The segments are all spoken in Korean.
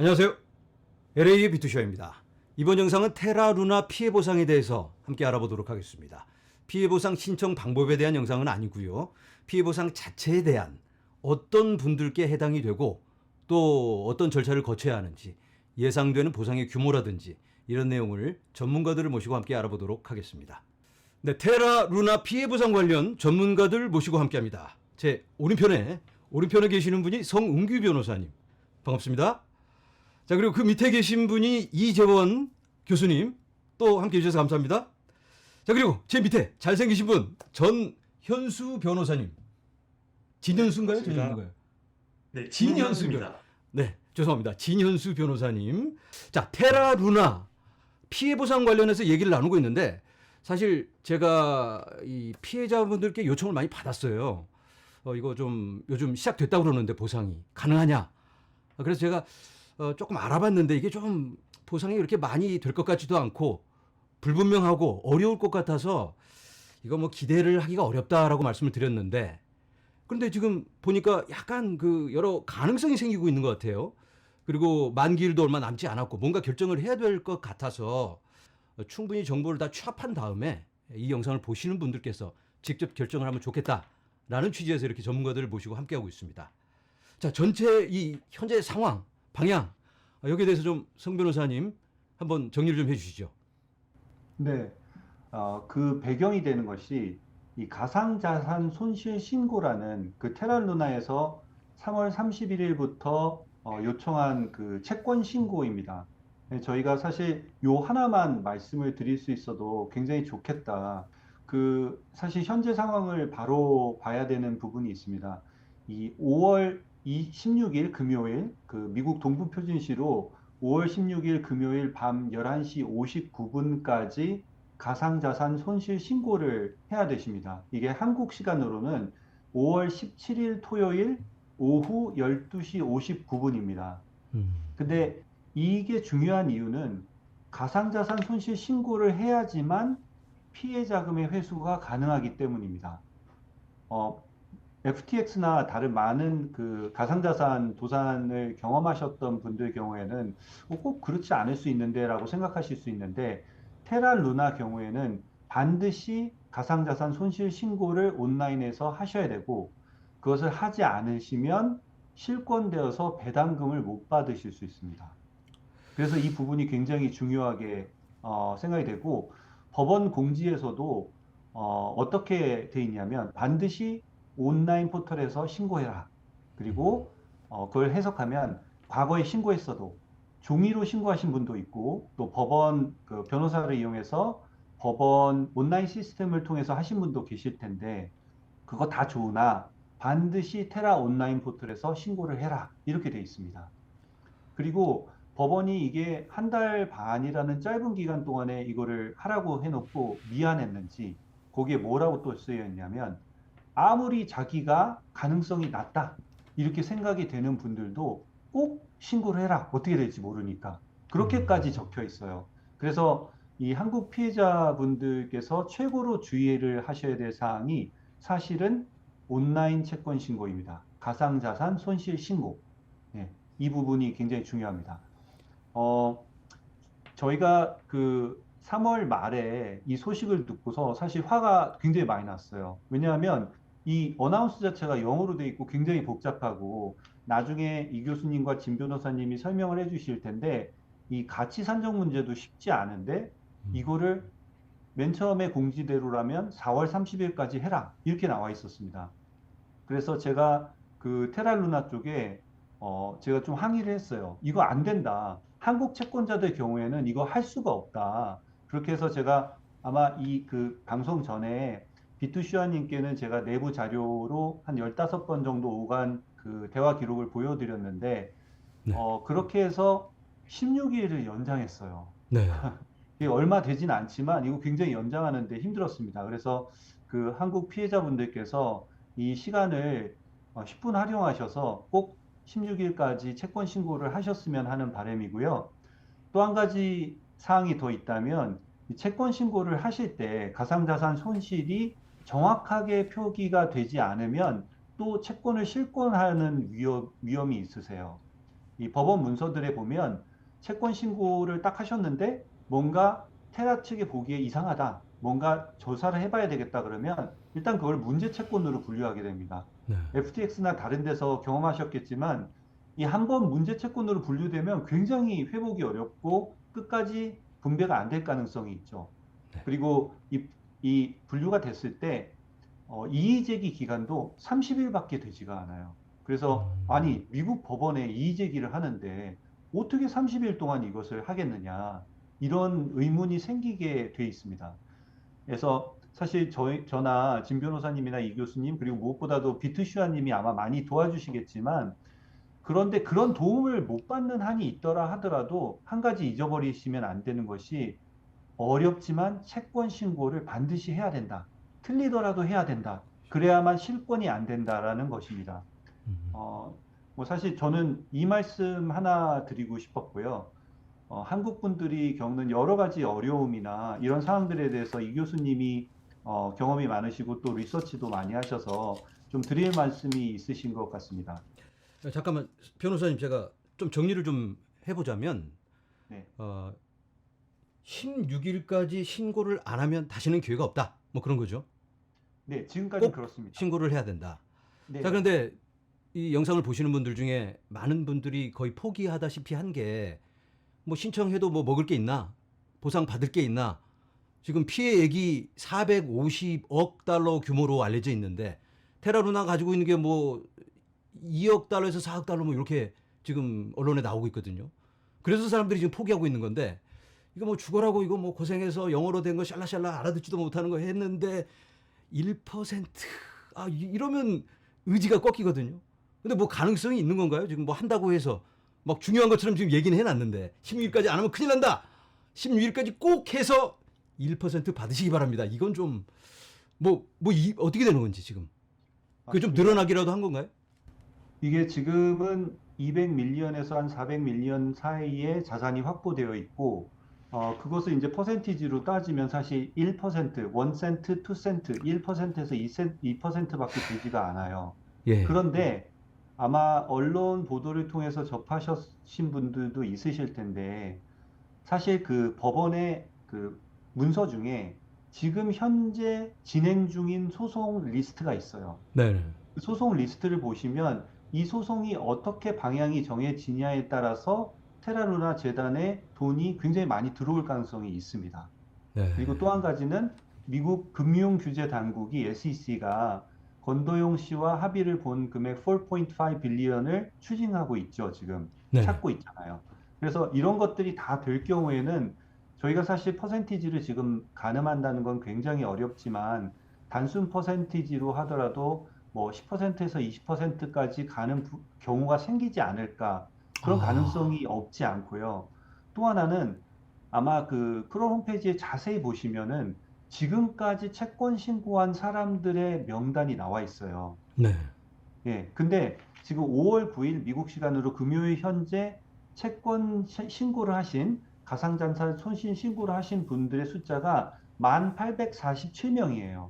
안녕하세요. LA의 비투쇼입니다. 이번 영상은 테라루나 피해 보상에 대해서 함께 알아보도록 하겠습니다. 피해 보상 신청 방법에 대한 영상은 아니고요. 피해 보상 자체에 대한 어떤 분들께 해당이 되고 또 어떤 절차를 거쳐야 하는지 예상되는 보상의 규모라든지 이런 내용을 전문가들을 모시고 함께 알아보도록 하겠습니다. 네, 테라루나 피해 보상 관련 전문가들 모시고 함께 합니다. 제 오른편에 오른편에 계시는 분이 성웅규 변호사님 반갑습니다. 자 그리고 그 밑에 계신 분이 이재원 교수님 또 함께 해주셔서 감사합니다. 자 그리고 제 밑에 잘생기신 분 전현수 변호사님 진현수인가요? 전현수인가요? 네, 진현수입니다. 네 죄송합니다. 진현수 변호사님 자 테라 루나 피해 보상 관련해서 얘기를 나누고 있는데 사실 제가 이 피해자분들께 요청을 많이 받았어요. 어, 이거 좀 요즘 시작됐다고 그러는데 보상이 가능하냐? 그래서 제가 어, 조금 알아봤는데 이게 좀 보상이 이렇게 많이 될 것 같지도 않고 불분명하고 어려울 것 같아서 이거 뭐 기대를 하기가 어렵다라고 말씀을 드렸는데 그런데 지금 보니까 약간 그 여러 가능성이 생기고 있는 것 같아요. 그리고 만기일도 얼마 남지 않았고 뭔가 결정을 해야 될 것 같아서 충분히 정보를 다 취합한 다음에 이 영상을 보시는 분들께서 직접 결정을 하면 좋겠다라는 취지에서 이렇게 전문가들을 모시고 함께하고 있습니다. 자, 전체 이 현재 상황, 방향 아, 여기에 대해서 좀 성 변호사님 한번 정리를 좀 해주시죠. 네, 어, 그 배경이 되는 것이 이 가상자산 손실 신고라는 그 테랄루나에서 3월 31일부터 어, 요청한 그 채권 신고입니다. 네, 저희가 사실 요 하나만 말씀을 드릴 수 있어도 굉장히 좋겠다. 그 사실 현재 상황을 바로 봐야 되는 부분이 있습니다. 이 5월 16일 금요일 그 미국 동부 표준시로 5월 16일 금요일 밤 11시 59분까지 가상자산 손실 신고를 해야 되십니다. 이게 한국 시간으로는 5월 17일 토요일 오후 12시 59분입니다. 음. 근데 이게 중요한 이유는 가상자산 손실 신고를 해야지만 피해 자금의 회수가 가능하기 때문입니다. 어, FTX나 다른 많은 그 가상자산 도산을 경험하셨던 분들 경우에는 어, 꼭 그렇지 않을 수 있는데라고 생각하실 수 있는데 테라 루나 경우에는 반드시 가상자산 손실 신고를 온라인에서 하셔야 되고 그것을 하지 않으시면 실권되어서 배당금을 못 받으실 수 있습니다. 그래서 이 부분이 굉장히 중요하게 어, 생각이 되고 법원 공지에서도 어, 어떻게 돼 있냐면 반드시 온라인 포털에서 신고해라. 그리고 어, 그걸 해석하면 과거에 신고했어도 종이로 신고하신 분도 있고 또 법원 그 변호사를 이용해서 법원 온라인 시스템을 통해서 하신 분도 계실 텐데 그거 다 좋으나 반드시 테라 온라인 포털에서 신고를 해라 이렇게 돼 있습니다. 그리고 법원이 이게 한 달 반이라는 짧은 기간 동안에 이거를 하라고 해놓고 미안했는지 거기에 뭐라고 또 쓰여 있냐면 아무리 자기가 가능성이 낮다 이렇게 생각이 되는 분들도 꼭 신고를 해라 어떻게 될지 모르니까 그렇게까지 적혀 있어요. 그래서 이 한국 피해자분들께서 최고로 주의를 하셔야 될 사항이 사실은 온라인 채권 신고입니다. 가상자산 손실 신고. 예, 이 부분이 굉장히 중요합니다. 어, 저희가 그 3월 말에 이 소식을 듣고서 사실 화가 굉장히 많이 났어요. 왜냐하면 이 어나운스 자체가 영어로 돼 있고 굉장히 복잡하고 나중에 이 교수님과 진 변호사님이 설명을 해 주실 텐데 이 가치 산정 문제도 쉽지 않은데 이거를 맨 처음에 공지대로라면 4월 30일까지 해라 이렇게 나와 있었습니다. 그래서 제가 그 테랄루나 쪽에 어 제가 좀 항의를 했어요. 이거 안 된다. 한국 채권자들 경우에는 이거 할 수가 없다. 그렇게 해서 제가 아마 이 그 방송 전에 비투시아님께는 제가 내부 자료로 한 15번 정도 오간 그 대화 기록을 보여드렸는데, 네. 어, 그렇게 해서 16일을 연장했어요. 네. 이게 얼마 되진 않지만 이거 굉장히 연장하는데 힘들었습니다. 그래서 그 한국 피해자분들께서 이 시간을 어, 10분 활용하셔서 꼭 16일까지 채권 신고를 하셨으면 하는 바람이고요. 또 한 가지 사항이 더 있다면 이 채권 신고를 하실 때 가상자산 손실이 정확하게 표기가 되지 않으면 또 채권을 실권하는 위험, 위험이 있으세요. 이 법원 문서들에 보면 채권 신고를 딱 하셨는데 뭔가 테라 측에 보기에 이상하다. 뭔가 조사를 해봐야 되겠다 그러면 일단 그걸 문제 채권으로 분류하게 됩니다. 네. FTX나 다른 데서 경험하셨겠지만 이 한 번 문제 채권으로 분류되면 굉장히 회복이 어렵고 끝까지 분배가 안 될 가능성이 있죠. 네. 그리고 이, 이 분류가 됐을 때 어, 이의 제기 기간도 30일밖에 되지가 않아요. 그래서 음. 아니 미국 법원에 이의 제기를 하는데 어떻게 30일 동안 이것을 하겠느냐 이런 의문이 생기게 돼 있습니다. 그래서 사실 저희 저나 진 변호사님이나 이 교수님 그리고 무엇보다도 비트슈아님이 아마 많이 도와주시겠지만 그런데 그런 도움을 못 받는 한이 있더라 하더라도 한 가지 잊어버리시면 안 되는 것이 어렵지만 채권 신고를 반드시 해야 된다. 틀리더라도 해야 된다. 그래야만 실권이 안 된다라는 것입니다. 음. 어, 뭐 사실 저는 이 말씀 하나 드리고 싶었고요. 어, 한국 분들이 겪는 여러 가지 어려움이나 이런 상황들에 대해서 이 교수님이 어, 경험이 많으시고 또 리서치도 많이 하셔서 좀 드릴 말씀이 있으신 것 같습니다. 야, 잠깐만 변호사님 제가 좀 정리를 좀 해보자면 네. 어, 16일까지 신고를 안 하면 다시는 기회가 없다. 뭐 그런 거죠. 네, 지금까지 꼭 그렇습니다. 신고를 해야 된다. 네, 자 그런데 이 영상을 보시는 분들 중에 많은 분들이 거의 포기하다시피 한 게 뭐 신청해도 뭐 먹을 게 있나 보상 받을 게 있나 지금 피해 액이 450억 달러 규모로 알려져 있는데 테라루나 가지고 있는 게 뭐 2억 달러에서 4억 달러 뭐 이렇게 지금 언론에 나오고 있거든요. 그래서 사람들이 지금 포기하고 있는 건데 이거 뭐 죽어라고 이거 뭐 고생해서 영어로 된 거 샬라샬라 알아듣지도 못하는 거 했는데 1%아 이러면 의지가 꺾이거든요. 근데 뭐 가능성이 있는 건가요? 지금 뭐 한다고 해서 막 중요한 것처럼 지금 얘기는 해놨는데 16일까지 안 하면 큰일 난다. 16일까지 꼭 해서 1% 받으시기 바랍니다. 이건 좀 뭐뭐 어떻게 되는 건지 지금 그게 좀. 늘어나기라도 한 건가요? 이게 지금은 200밀리언에서 한 400밀리언 사이에 자산이 확보되어 있고, 어, 그것을 이제 퍼센티지로 따지면 사실 1%, 1센트, 2센트, 1%에서 2센트, 2%밖에 되지가 않아요. 예. 그런데 아마 언론 보도를 통해서 접하신 분들도 있으실 텐데, 사실 그 법원의 그 문서 중에 지금 현재 진행 중인 소송 리스트가 있어요. 네. 그 소송 리스트를 보시면 이 소송이 어떻게 방향이 정해지냐에 따라서 테라루나 재단에 돈이 굉장히 많이 들어올 가능성이 있습니다. 네. 그리고 또 한 가지는 미국 금융 규제 당국이 SEC가 건도용 씨와 합의를 본 금액 4.5 빌리언을 추징하고 있죠, 지금. 네. 찾고 있잖아요. 그래서 이런 것들이 다 될 경우에는 저희가 사실 퍼센티지를 지금 가늠한다는 건 굉장히 어렵지만 단순 퍼센티지로 하더라도 뭐 10%에서 20%까지 가는 부- 경우가 생기지 않을까 그런 아. 가능성이 없지 않고요. 또 하나는 아마 그 크롤 홈페이지에 자세히 보시면은 지금까지 채권 신고한 사람들의 명단이 나와 있어요. 네. 예, 근데 지금 5월 9일 미국 시간으로 금요일 현재 채권 시- 신고를 하신 가상자산 손실 신고를 하신 분들의 숫자가 1,847명이에요.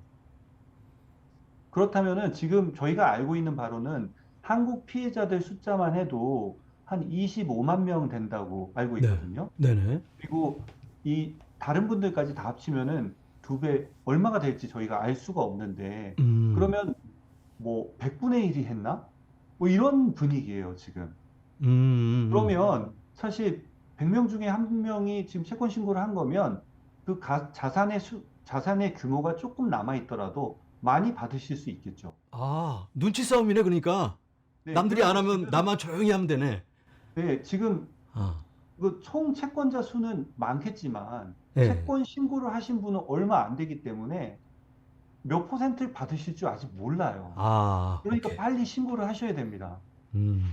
그렇다면은 지금 저희가 알고 있는 바로는 한국 피해자들 숫자만 해도 한 25만 명 된다고 알고 네. 있거든요. 네네. 그리고 이 다른 분들까지 다 합치면은 두 배 얼마가 될지 저희가 알 수가 없는데 음. 그러면 뭐 100분의 1이 했나? 뭐 이런 분위기예요, 지금. 음, 음. 그러면 사실 100명 중에 한 명이 지금 채권 신고를 한 거면 그 가- 자산의 수, 자산의 규모가 조금 남아 있더라도 많이 받으실 수 있겠죠. 아 눈치 싸움이네 그러니까 네, 남들이 안 하면 지금- 나만 조용히 하면 되네. 네, 지금 아. 그 총 채권자 수는 많겠지만 예. 채권 신고를 하신 분은 얼마 안 되기 때문에 몇 퍼센트를 받으실 줄 아직 몰라요. 아. 그러니까 오케이. 빨리 신고를 하셔야 됩니다. 음.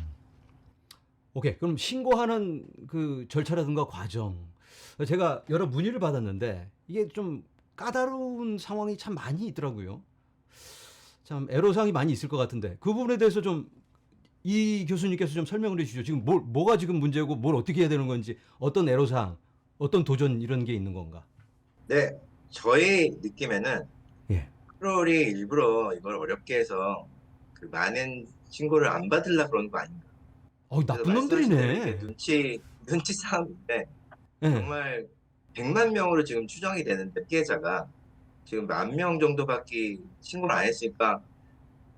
오케이. 그럼 신고하는 그 절차라든가 과정. 제가 여러 문의를 받았는데 이게 좀 까다로운 상황이 참 많이 있더라고요. 참 애로사항이 많이 있을 것 같은데 그 부분에 대해서 좀 이 교수님께서 좀 설명을 해주시죠. 지금 뭘 뭐가 지금 문제고 뭘 어떻게 해야 되는 건지 어떤 애로사항, 어떤 도전 이런 게 있는 건가? 네, 저의 느낌에는 예. 크롤이 일부러 이걸 어렵게 해서 그 많은 신고를 안 받으려고 그러는 거 아닌가. 어, 그래서 나쁜 말씀하신 대로 놈들이네. 눈치 눈치 싸움인데 예. 정말 100만 명으로 지금 추정이 되는데 피해자가 지금 만 명 정도밖에 신고를 안 했으니까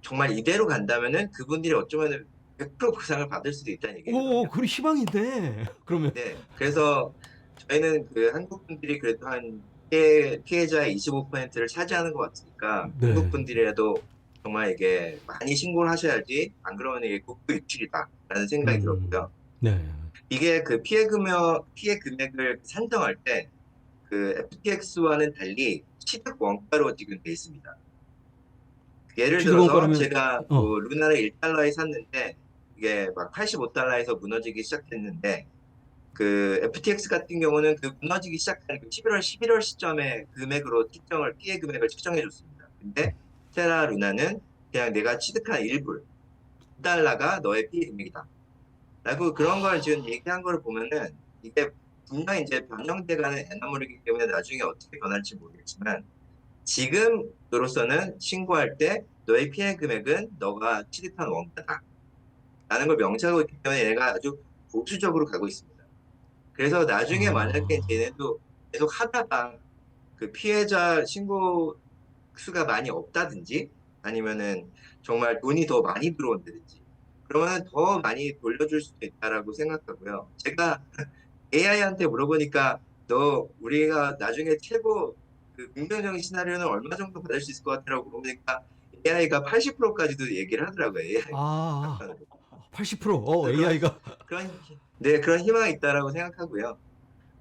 정말 이대로 간다면은 그분들이 어쩌면 100% 보상을 받을 수도 있다는 오, 얘기거든요. 그리 희망인데. 그러면 네, 그래서 저희는 그 한국 분들이 그래도 한 피해, 피해자의 25%를 차지하는 것 같으니까 네. 한국 분들이라도 정말 이게 많이 신고를 하셔야지 안 그러면 이게 국부 유출이다라는 생각이 음. 들었고요. 네. 이게 그 피해 금액 피해 금액을 산정할 때 그 FTX와는 달리 취득 원가로 지금 돼 있습니다. 예를 들어서 제가 어. 뭐 루나를 1달러에 샀는데 이게 막 85달러에서 무너지기 시작했는데 그 FTX 같은 경우는 그 무너지기 시작한 그 11월 11월 시점에 금액으로 특정을 피해 금액을 측정해 줬습니다. 근데 테라 루나는 그냥 내가 취득한 일부 달러가 너의 피해 금액이다. 라고 그런 걸 지금 얘기한 걸 보면은 이게 분명히 이제 변형돼가는 에너물이기 때문에 나중에 어떻게 변할지 모르겠지만 지금으로서는 신고할 때 너의 피해 금액은 너가 취득한 원가다. 라는 걸 명시하고 있기 때문에 얘가 아주 보수적으로 가고 있습니다. 그래서 나중에 아. 만약에 얘네도 계속 하다가 그 피해자 신고 수가 많이 없다든지 아니면은 정말 돈이 더 많이 들어온다든지 그러면 더 많이 돌려줄 수도 있다라고 생각하고요. 제가 AI한테 물어보니까 너 우리가 나중에 최고 그 긍정적인 시나리오는 얼마 정도 받을 수 있을 것 같더라고 물어보니까 AI가 80%까지도 얘기를 하더라고요. AI. 아, 80%. 어, 그런- AI가. 그런 네 그런 희망이 있다라고 생각하고요.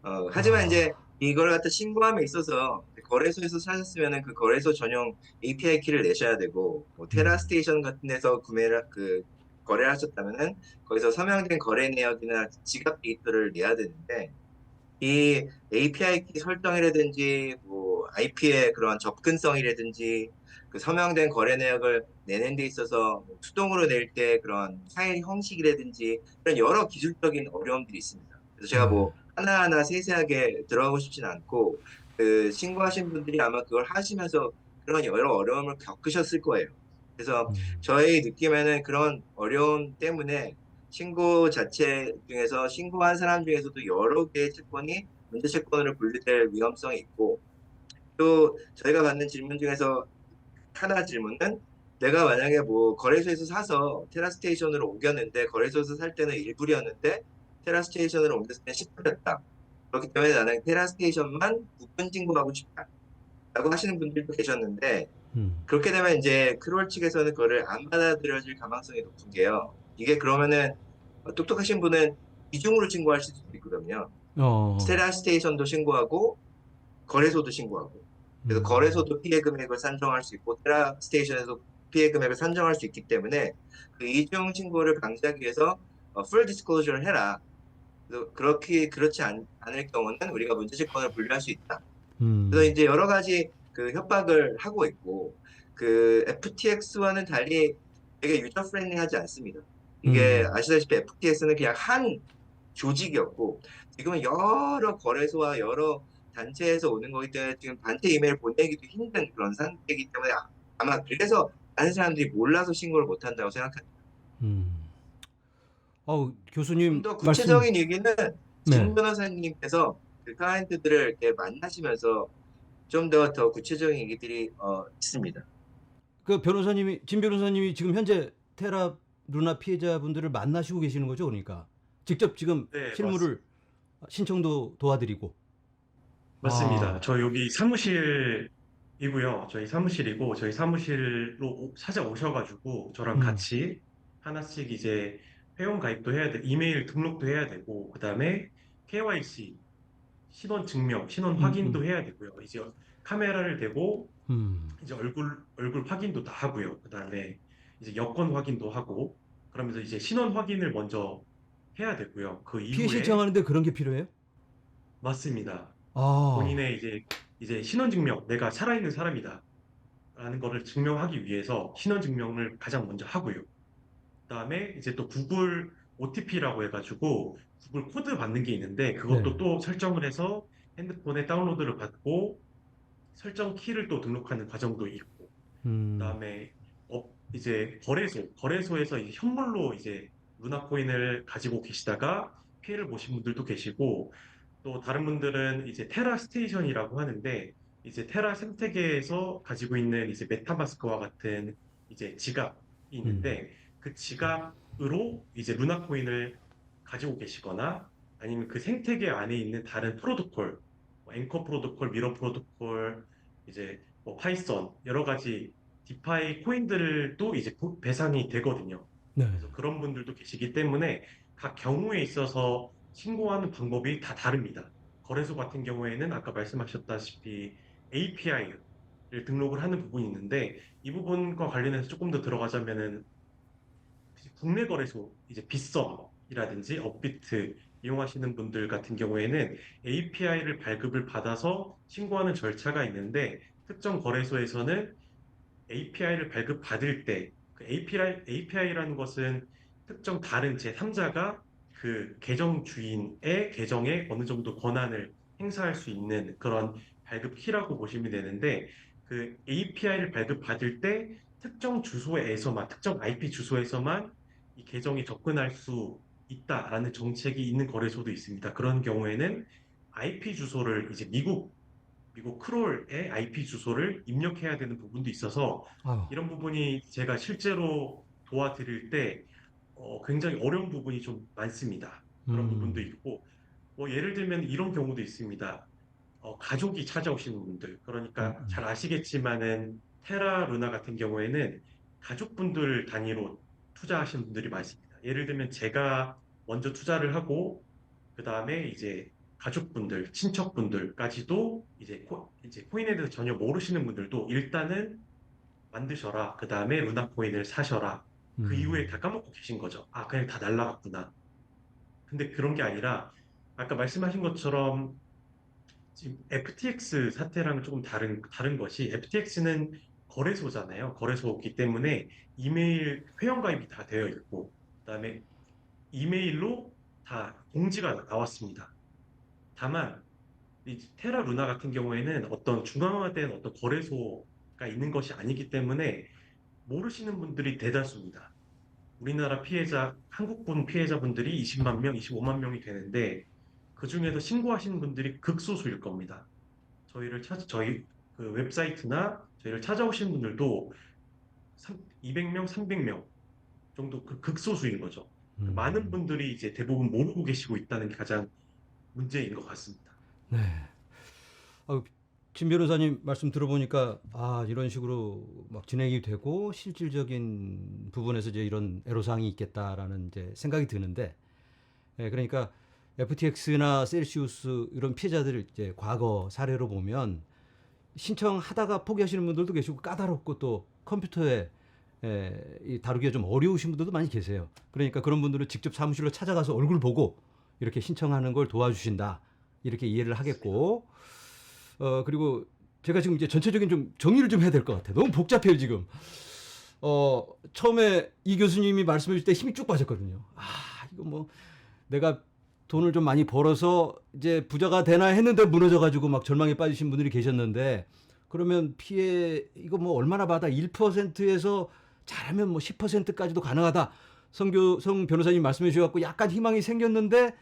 어, 하지만 아. 이제 이걸 갖다 신고함에 있어서 거래소에서 사셨으면은 그 거래소 전용 API 키를 내셔야 되고 뭐 음. 테라스테이션 같은 데서 구매를 그 거래를 하셨다면은 거기서 서명된 거래 내역이나 지갑 데이터를 내야 되는데 이 API 키 설정이라든지 뭐 IP의 그런 접근성이라든지 그 서명된 거래 내역을 내는 데 있어서 뭐 수동으로 낼 때 그런 파일 형식이라든지 그런 여러 기술적인 어려움들이 있습니다. 그래서 제가 뭐 하나하나 세세하게 들어가고 싶진 않고 그 신고하신 분들이 아마 그걸 하시면서 그런 여러 어려움을 겪으셨을 거예요. 그래서 음. 저의 느낌에는 그런 어려움 때문에 신고 자체 중에서 신고한 사람 중에서도 여러 개의 채권이 문제 채권으로 분류될 위험성이 있고 또 저희가 받는 질문 중에서 하나 질문은 내가 만약에 뭐 거래소에서 사서 테라스테이션으로 옮겼는데 거래소에서 살 때는 1불이었는데 테라스테이션으로 옮겼을 때 10불이었다. 그렇기 때문에 나는 테라스테이션만 부분 신고하고 싶다. 라고 하시는 분들도 계셨는데 음. 그렇게 되면 이제 크롤 측에서는 그거를 안 받아들여질 가능성이 높은 게요. 이게 그러면은 어, 똑똑하신 분은 이중으로 신고할 수도 있거든요. 어. 테라스테이션도 신고하고 거래소도 신고하고 그래서 음. 거래소도 피해 금액을 산정할 수 있고 테라 스테이션에서 피해 금액을 산정할 수 있기 때문에 그 이중 신고를 방지하기 위해서 어, 풀 디스클로저를 해라. 그래서 그렇게 그렇지 않, 을 경우는 우리가 문제 채권을 분류할 수 있다. 음. 그래서 이제 여러 가지 그 협박을 하고 있고 그 FTX와는 달리 되게 유저 프렌리하지 않습니다. 이게 음. 아시다시피 FTX는 그냥 한 조직이었고 지금은 여러 거래소와 여러 단체에서 오는 거기 때문에 지금 단체 이메일 보내기도 힘든 그런 상태이기 때문에 아- 아마 그래서 많은 사람들이 몰라서 신고를 못 한다고 생각합니다. 음. 어우, 교수님 좀더 말씀 구체적인 얘기는 네. 진 변호사님께서 그 클라이언트들을 이렇게 만나시면서 좀더더 구체적인 얘기들이 어, 있습니다. 그 변호사님이 진 변호사님이 지금 현재 테라 루나 피해자분들을 만나시고 계시는 거죠, 그러니까 직접 지금 네, 실무를 신청도 도와드리고. 맞습니다. 아. 저 여기 사무실이고요. 저희 사무실이고 저희 사무실로 오- 찾아오셔가지고 저랑 음. 같이 하나씩 이제 회원 가입도 해야 돼, 이메일 등록도 해야 되고 그 다음에 KYC 신원 증명, 신원 음, 확인도 음. 해야 되고요. 이제 카메라를 대고 음. 이제 얼굴 얼굴 확인도 다 하고요. 그 다음에 이제 여권 확인도 하고 그러면서 이제 신원 확인을 먼저 해야 되고요. 그 피해 이후에 신청하는데 그런 게 필요해요? 맞습니다. 아. 본인의 이제 이제 신원 증명, 내가 살아있는 사람이다. 라는 거를 증명하기 위해서 신원 증명을 가장 먼저 하고요. 그다음에 이제 또 구글 OTP라고 해가지고 구글 코드 받는 게 있는데 그것도 네. 또 설정을 해서 핸드폰에 다운로드를 받고 설정 키를 또 등록하는 과정도 있고 음. 그다음에 어, 이제 거래소, 거래소에서 이제 현물로 이제 루나코인을 가지고 계시다가 피해를 보신 분들도 계시고 또 다른 분들은 이제 테라 스테이션이라고 하는데 이제 테라 생태계에서 가지고 있는 이제 메타마스크와 같은 이제 지갑이 있는데 그 지갑으로 이제 루나 코인을 가지고 계시거나 아니면 그 생태계 안에 있는 다른 프로토콜, 뭐 앵커 프로토콜, 미러 프로토콜, 이제 뭐 파이썬 여러 가지 디파이 코인들도 이제 보- 배상이 되거든요. 네. 그래서 그런 분들도 계시기 때문에 각 경우에 있어서 신고하는 방법이 다 다릅니다. 거래소 같은 경우에는 아까 말씀하셨다시피 API를 등록을 하는 부분이 있는데 이 부분과 관련해서 조금 더 들어가자면은 국내 거래소 이제 빗썸이라든지 업비트 이용하시는 분들 같은 경우에는 API를 발급을 받아서 신고하는 절차가 있는데 특정 거래소에서는 API를 발급받을 때 그 API, API라는 것은 특정 다른 제3자가 그 계정 주인의 계정에 어느 정도 권한을 행사할 수 있는 그런 발급 키라고 보시면 되는데 그 API를 발급받을 때 특정 주소에서만 특정 IP 주소에서만 이 계정이 접근할 수 있다라는 정책이 있는 거래소도 있습니다. 그런 경우에는 IP 주소를 이제 미국 미국 크롤의 IP 주소를 입력해야 되는 부분도 있어서 아유. 이런 부분이 제가 실제로 도와드릴 때 어, 굉장히 어려운 부분이 좀 많습니다. 그런 음. 부분도 있고 뭐 예를 들면 이런 경우도 있습니다. 어, 가족이 찾아오시는 분들 그러니까 음, 음. 잘 아시겠지만은 테라 루나 같은 경우에는 가족분들 단위로 투자하시는 분들이 많습니다. 예를 들면 제가 먼저 투자를 하고 그 다음에 이제 가족분들, 친척분들까지도 이제 코, 이제 코인에 대해서 전혀 모르시는 분들도 일단은 만드셔라. 그 다음에 루나 코인을 사셔라. 그 음. 이후에 다 까먹고 계신 거죠. 아, 그냥 다 날라갔구나. 근데 그런 게 아니라 아까 말씀하신 것처럼 지금 FTX 사태랑 조금 다른 다른 것이 FTX는 거래소잖아요. 거래소이기 때문에 이메일 회원 가입이 다 되어 있고 그다음에 이메일로 다 공지가 나왔습니다. 다만 이 테라 루나 같은 경우에는 어떤 중앙화된 어떤 거래소가 있는 것이 아니기 때문에 모르시는 분들이 대다수입니다. 우리나라 피해자, 한국분 피해자분들이 20만 명, 25만 명이 되는데 그 중에서 신고하시는 분들이 극소수일 겁니다. 저희를 찾, 저희 그 웹사이트나 저희를 찾아오시는 분들도 200명, 300명 정도 그 극소수인 거죠. 음. 많은 분들이 이제 대부분 모르고 계시고 있다는 게 가장 문제인 것 같습니다. 네. 아유, 진 변호사님 말씀 들어보니까 아 이런 식으로 막 진행이 되고 실질적인 부분에서 이제 이런 애로사항이 있겠다라는 이제 생각이 드는데, 예, 그러니까 FTX나 셀시우스 이런 피해자들을 이제 과거 사례로 보면 신청하다가 포기하시는 분들도 계시고 까다롭고 또 컴퓨터에 에, 이 다루기가 좀 어려우신 분들도 많이 계세요. 그러니까 그런 분들은 직접 사무실로 찾아가서 얼굴 보고 이렇게 신청하는 걸 도와주신다. 이렇게 이해를 하겠고, 어, 그리고 제가 지금 이제 전체적인 좀 정리를 좀 해야 될 것 같아요. 너무 복잡해요, 지금. 어, 처음에 이 교수님이 말씀해 줄때 힘이 쭉 빠졌거든요. 아, 이거 뭐 내가 돈을 좀 많이 벌어서 이제 부자가 되나 했는데 무너져 가지고 막 절망에 빠지신 분들이 계셨는데 그러면 피해 이거 뭐 얼마나 받아 1%에서 잘하면 뭐 10%까지도 가능하다. 성교 성 변호사님 말씀해 주셔 갖고 약간 희망이 생겼는데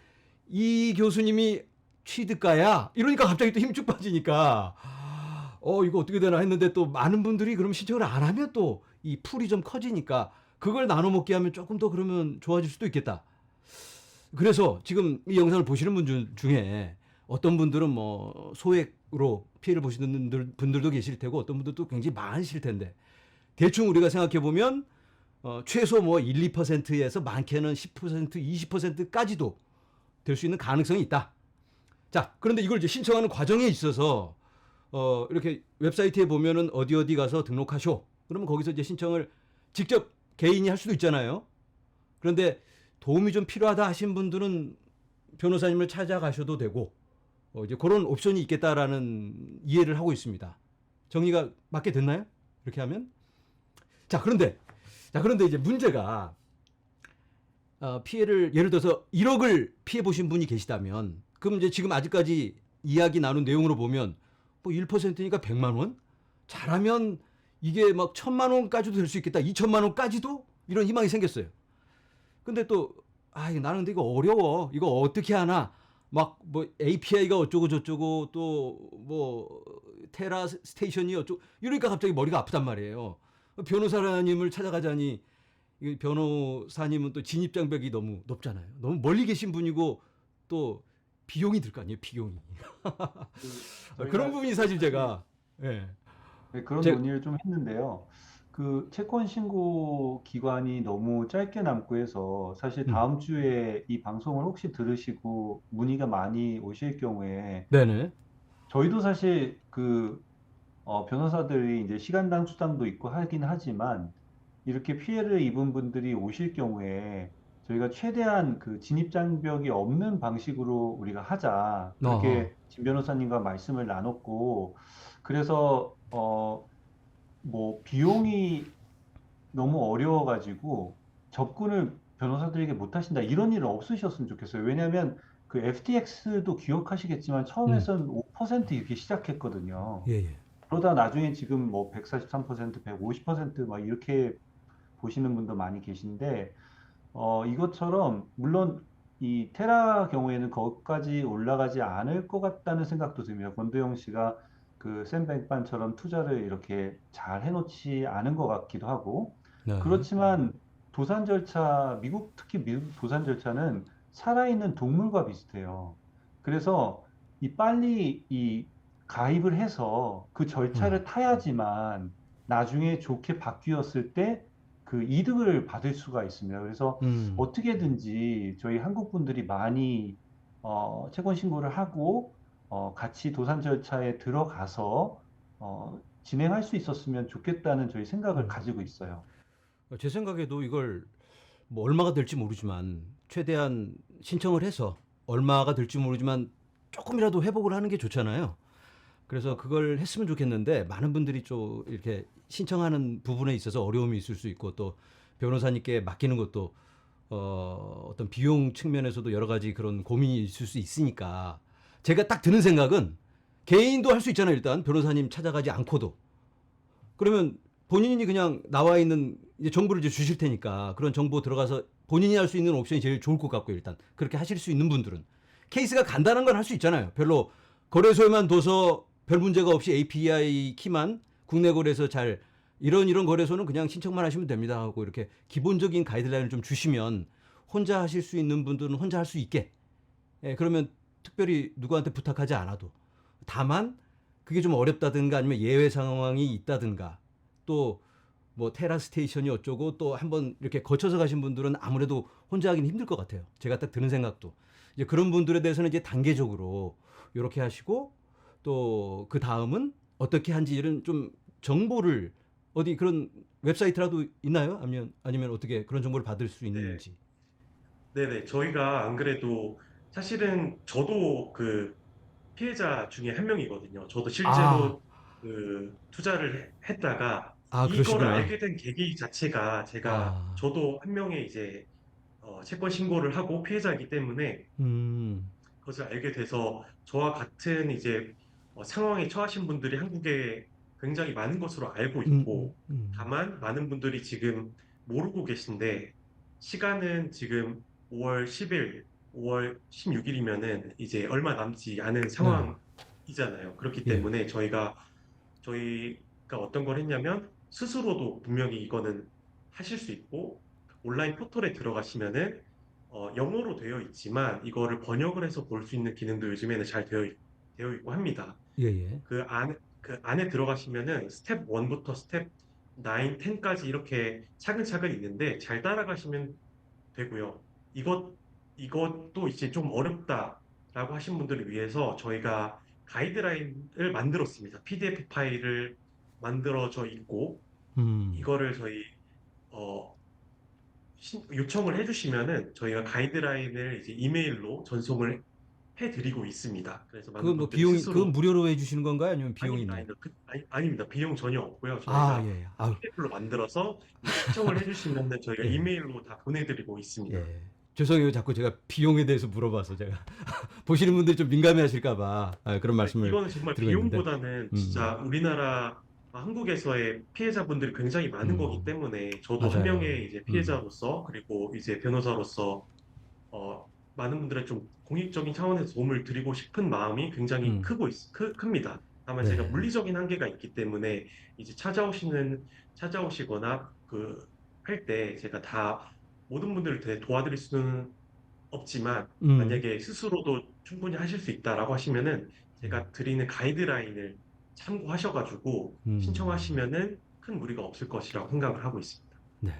이 교수님이 취득가야 이러니까 갑자기 또 힘 쭉 빠지니까 어 이거 어떻게 되나 했는데 또 많은 분들이 그럼 신청을 안 하면 또 이 풀이 좀 커지니까 그걸 나눠 먹게 하면 조금 더 그러면 좋아질 수도 있겠다. 그래서 지금 이 영상을 보시는 분 중- 중에 어떤 분들은 뭐 소액으로 피해를 보시는 분들, 분들 도 계실 테고 어떤 분들도 굉장히 많으실 텐데 대충 우리가 생각해 보면 어, 최소 뭐 1, 2%에서 많게는 10%, 20%까지도 될 수 있는 가능성이 있다. 자, 그런데 이걸 이제 신청하는 과정에 있어서 어, 이렇게 웹사이트에 보면은 어디 어디 가서 등록하쇼. 그러면 거기서 이제 신청을 직접 개인이 할 수도 있잖아요. 그런데 도움이 좀 필요하다 하신 분들은 변호사님을 찾아가셔도 되고 어, 이제 그런 옵션이 있겠다라는 이해를 하고 있습니다. 정리가 맞게 됐나요? 이렇게 하면 자 그런데 자 그런데 이제 문제가 어, 피해를 예를 들어서 1억을 피해 보신 분이 계시다면 그럼 이제 지금 아직까지 이야기 나눈 내용으로 보면 뭐 1%니까 100만 원 잘하면 이게 막 천만 원까지도 될 수 있겠다 2천만 원까지도 이런 희망이 생겼어요. 근데 또 아, 나는 근데 이거 어려워. 이거 어떻게 하나? 막 뭐 API가 어쩌고 저쩌고 또 뭐 테라 스테이션이 어쩌고 이러니까 갑자기 머리가 아프단 말이에요. 변호사님을 찾아가자니 이 변호사님은 또 진입 장벽이 너무 높잖아요. 너무 멀리 계신 분이고 또 비용이 들 거 아니에요, 비용이. 저희가 그런 부분이 사실 제가 예. 네, 그런 제- 논의를 좀 했는데요. 그 채권 신고 기간이 너무 짧게 남고 해서 사실 음. 다음 주에 이 방송을 혹시 들으시고 문의가 많이 오실 경우에 네네. 저희도 사실 그 어, 변호사들이 이제 시간당 수당도 있고 하긴 하지만 이렇게 피해를 입은 분들이 오실 경우에 저희가 최대한 그 진입 장벽이 없는 방식으로 우리가 하자 그렇게 어허. 진 변호사님과 말씀을 나눴고 그래서 어 뭐 비용이 너무 어려워가지고 접근을 변호사들에게 못 하신다 이런 일은 없으셨으면 좋겠어요. 왜냐하면 그 FTX도 기억하시겠지만 처음에선 5% 이렇게 시작했거든요. 예, 예. 그러다 나중에 지금 뭐 143%, 150%막 이렇게 보시는 분도 많이 계신데 어 이것처럼 물론 이 테라 경우에는 거기까지 올라가지 않을 것 같다는 생각도 듭니다. 권도영 씨가 그 샘뱅반처럼 투자를 이렇게 잘 해놓지 않은 것 같기도 하고 네. 그렇지만 도산 절차, 미국 특히 미국 도산 절차는 살아있는 동물과 비슷해요. 그래서 이 빨리 이 가입을 해서 그 절차를 타야지만 나중에 좋게 바뀌었을 때 그 이득을 받을 수가 있습니다. 그래서 음. 어떻게든지 저희 한국 분들이 많이 어, 채권 신고를 하고 어, 같이 도산 절차에 들어가서 어, 진행할 수 있었으면 좋겠다는 저희 생각을 음. 가지고 있어요. 제 생각에도 이걸 뭐 얼마가 될지 모르지만 최대한 신청을 해서 얼마가 될지 모르지만 조금이라도 회복을 하는 게 좋잖아요. 그래서 그걸 했으면 좋겠는데 많은 분들이 좀 이렇게 신청하는 부분에 있어서 어려움이 있을 수 있고 또 변호사님께 맡기는 것도 어, 어떤 비용 측면에서도 여러 가지 그런 고민이 있을 수 있으니까 제가 딱 드는 생각은 개인도 할 수 있잖아요. 일단 변호사님 찾아가지 않고도 그러면 본인이 그냥 나와 있는 이제 정보를 이제 주실 테니까 그런 정보 들어가서 본인이 할 수 있는 옵션이 제일 좋을 것 같고요. 일단 그렇게 하실 수 있는 분들은 케이스가 간단한 건 할 수 있잖아요. 별로 거래소에만 둬서 별 문제가 없이 API 키만 국내 거래소 잘 이런 이런 거래소는 그냥 신청만 하시면 됩니다 하고 이렇게 기본적인 가이드라인을 좀 주시면 혼자 하실 수 있는 분들은 혼자 할 수 있게. 예, 그러면 특별히 누구한테 부탁하지 않아도. 다만 그게 좀 어렵다든가 아니면 예외 상황이 있다든가 또 뭐 테라 스테이션이 어쩌고 또 한번 이렇게 거쳐서 가신 분들은 아무래도 혼자 하기는 힘들 것 같아요. 제가 딱 드는 생각도. 이제 그런 분들에 대해서는 이제 단계적으로 이렇게 하시고 또 그 다음은 어떻게 한지는 좀 정보를 어디 그런 웹사이트라도 있나요? 아니면 아니면 어떻게 그런 정보를 받을 수 있는지. 네 네, 저희가 안 그래도 사실은 저도 그 피해자 중에 한 명이거든요. 저도 실제로 아. 그 투자를 했다가 아 이거를 그러시구나. 알게 된 계기 자체가 제가 아. 저도 한 명의 이제 어, 채권 신고를 하고 피해자이기 때문에 음. 그것을 알게 돼서 저와 같은 이제 어, 상황에 처하신 분들이 한국에 굉장히 많은 것으로 알고 음, 있고 음. 다만 많은 분들이 지금 모르고 계신데 시간은 지금 5월 10일, 5월 16일이면은 이제 얼마 남지 않은 상황이잖아요. 그렇기 예. 때문에 저희가 저희가 어떤 걸 했냐면 스스로도 분명히 이거는 하실 수 있고 온라인 포털에 들어가시면은 어, 영어로 되어 있지만 이거를 번역을 해서 볼 수 있는 기능도 요즘에는 잘 되어, 있, 되어 있고 합니다. 예예. 그 안, 그 안에 들어가시면은 스텝 1부터 스텝 9, 10까지 이렇게 차근차근 있는데 잘 따라가시면 되고요. 이것, 이것도 이제 좀 어렵다라고 하신 분들을 위해서 저희가 가이드라인을 만들었습니다. PDF 파일을 만들어져 있고, 음. 이거를 저희, 어, 신- 요청을 해주시면은 저희가 가이드라인을 이제 이메일로 전송을 해드리고 있습니다. 그래서 그건 뭐 비용이 스스로 그건 무료로 해주시는 건가요? 아니면 비용이 있나요? 아닙니다. 그- 아니, 아닙니다. 비용 전혀 없고요. 아 저희가 예. 아 PDF로 만들어서 신청을 해주시면 저희가 예. 이메일로 다 보내드리고 있습니다. 예. 죄송해요. 자꾸 제가 비용에 대해서 물어봐서 제가 보시는 분들이 좀 민감해하실까봐 아, 그런 말씀을 이거는 정말. 비용보다는 음. 진짜 우리나라 아, 한국에서의 피해자분들이 굉장히 많은 음. 거기 때문에 저도 맞아요. 음. 한 명의 이제 피해자로서 그리고 이제 변호사로서 어, 많은 분들의 좀 공익적인 차원에서 도움을 드리고 싶은 마음이 굉장히 음. 크고 있, 크, 큽니다. 다만 네. 제가 물리적인 한계가 있기 때문에 이제 찾아오시는 찾아오시거나 그 할 때 제가 다 모든 분들을 다 도와드릴 수는 없지만 음. 만약에 스스로도 충분히 하실 수 있다라고 하시면은 제가 드리는 가이드라인을 참고하셔가지고 음. 신청하시면은 큰 무리가 없을 것이라고 생각을 하고 있습니다. 네.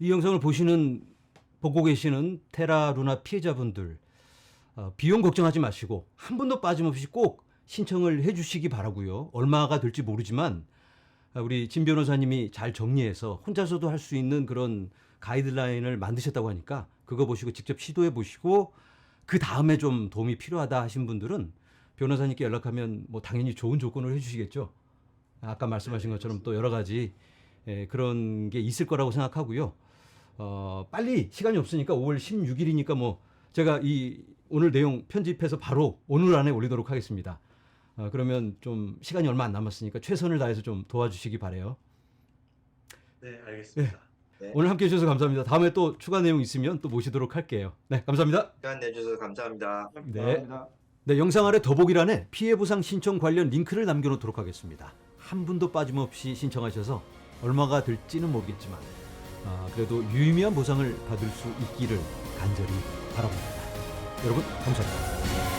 이 영상을 보시는 보고 계시는 테라 루나 피해자분들 어, 비용 걱정하지 마시고 한 분도 빠짐없이 꼭 신청을 해주시기 바라고요. 얼마가 될지 모르지만 아, 우리 진 변호사님이 잘 정리해서 혼자서도 할 수 있는 그런 가이드라인을 만드셨다고 하니까 그거 보시고 직접 시도해 보시고 그 다음에 좀 도움이 필요하다 하신 분들은 변호사님께 연락하면 뭐 당연히 좋은 조건을 해주시겠죠. 아까 말씀하신 것처럼 또 여러 가지 예, 그런 게 있을 거라고 생각하고요. 어, 빨리 시간이 없으니까 5월 16일이니까 뭐 제가 이 오늘 내용 편집해서 바로 오늘 안에 올리도록 하겠습니다. 어, 그러면 좀 시간이 얼마 안 남았으니까 최선을 다해서 좀 도와주시기 바래요. 네, 알겠습니다. 네. 오늘 함께 해주셔서 감사합니다. 다음에 또 추가 내용 있으면 또 모시도록 할게요. 네, 감사합니다. 시간 내주셔서 감사합니다. 네. 감사합니다. 네, 영상 아래 더보기란에 피해 보상 신청 관련 링크를 남겨놓도록 하겠습니다. 한 분도 빠짐없이 신청하셔서 얼마가 될지는 모르겠지만 아, 그래도 유의미한 보상을 받을 수 있기를 간절히 바라봅니다. 여러분 감사합니다.